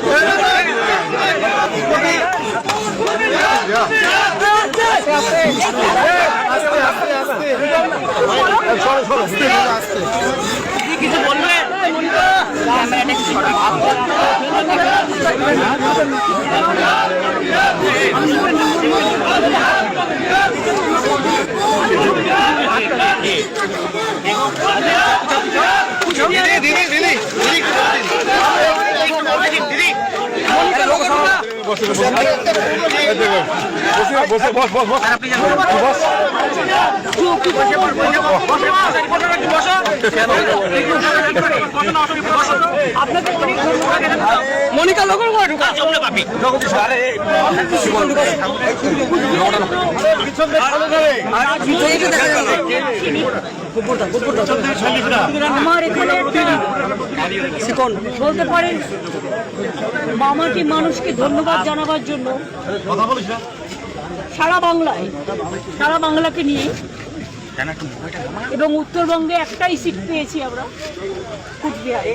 বসে বস বস বস বস মনিকা লোকের ঘরে ঢুকা। আমার এখানে বলতে পারেন মামাটি মানুষকে ধন্যবাদ জানাবার জন্য সারা বাংলায় সারা বাংলাকে নিয়ে এবং উত্তরবঙ্গে একটাই সিট পেয়েছি আমরা কুচবিহারে।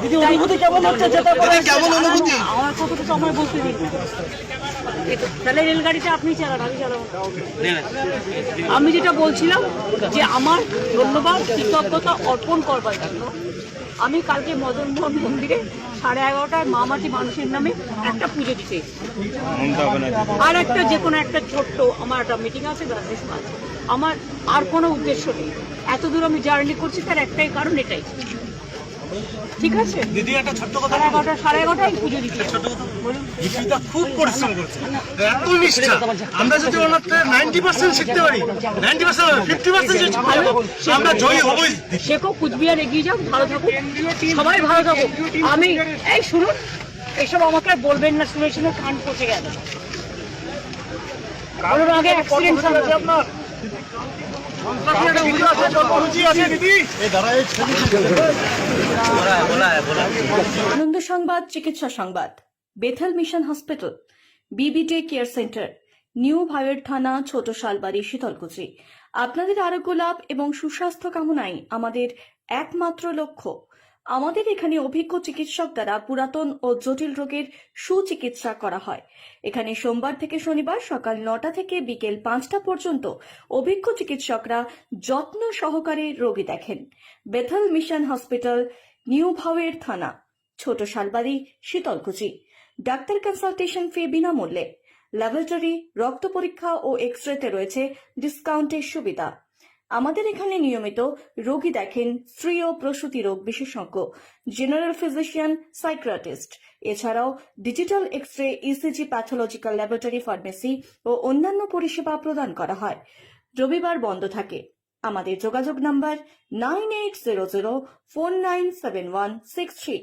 দিদি অনুভূতি কেমন হচ্ছে? যেটা কেমন অনুভূতি? আমার কথাটা তো আমার বলতে দিন তাহলে রেলগাড়িটা আপনি চালান আমি চালাবো। আমি যেটা বলছিলাম যে আমার ধন্যবাদ কৃতজ্ঞতা অর্পণ করবার জন্য। আমি কালকে মদন মোহন মন্দিরে সাড়ে এগারোটায় মামাটি মানুষের নামে একটা পুজো দিতে আর একটা যে কোনো একটা ছোট্ট আমার একটা মিটিং আছে আছে আমার আর কোনো উদ্দেশ্য নেই। এত দূর আমি জার্নি করছি তার একটাই কারণ এটাই। ঠিক আছে? দিদি একটা ছোট্ট কথা সাড়ে এগারোটা সাড়ে এগারোটায় পুজো দিতে এসেছি। বলুন। দিদিটা খুব পরিশ্রম করছে। এত নিষ্ঠা। আমরা যদি ওনার নাইনটি পার্সেন্ট শিখতে পারি নাইনটি পার্সেন্ট ফিফটি পার্সেন্ট আমরা জয়ী হবই। শেখো কুচবিহার এগিয়ে যাও ভালো থাকুক সবাই ভালো থাকুক। আমি এই শুনুন এসব আমাকে বলবেন না শুনে শুনে কান পচে গেল। বলুন আগে অ্যাক্সিডেন্ট আপনার আছে দিদি আনন্দ সংবাদ, চিকিৎসা সংবাদ। বেথেল মিশন হসপিটাল বিবিডে কেয়ার সেন্টার, নিউ ভাইয়ের থানা, ছোট শালবাড়ি, শীতলকুচি। আপনাদের আরোগ্য লাভ এবং সুস্বাস্থ্য কামনাই আমাদের একমাত্র লক্ষ্য। আমাদের এখানে অভিজ্ঞ চিকিৎসক দ্বারা পুরাতন ও জটিল রোগের সুচিকিৎসা করা হয়। এখানে সোমবার থেকে শনিবার সকাল নটা থেকে বিকেল পাঁচটা পর্যন্ত অভিজ্ঞ চিকিৎসকরা যত্ন সহকারে রোগী দেখেন। বেথল মিশন হসপিটাল, নিউ ভাওয়ের থানা, ছোট Shalbari, Sitalkuchi. Doctor consultation fee বিনামূল্যে। ল্যাবরেটরি, রক্ত পরীক্ষা ও এক্স রেতে রয়েছে ডিসকাউন্টের সুবিধা। আমাদের এখানে নিয়মিত রোগী দেখেন স্ত্রী ও প্রসূতি রোগ বিশেষজ্ঞ জেনারেল ফিজিশিয়ান সাইক্রাটিস্ট এছাড়াও digital X ray ECG pathological laboratory pharmacy ও অন্যান্য পরিষেবা প্রদান করা হয়। রবিবার বন্ধ থাকে। আমাদের যোগাযোগ number nine eight zero zero four nine seven one six three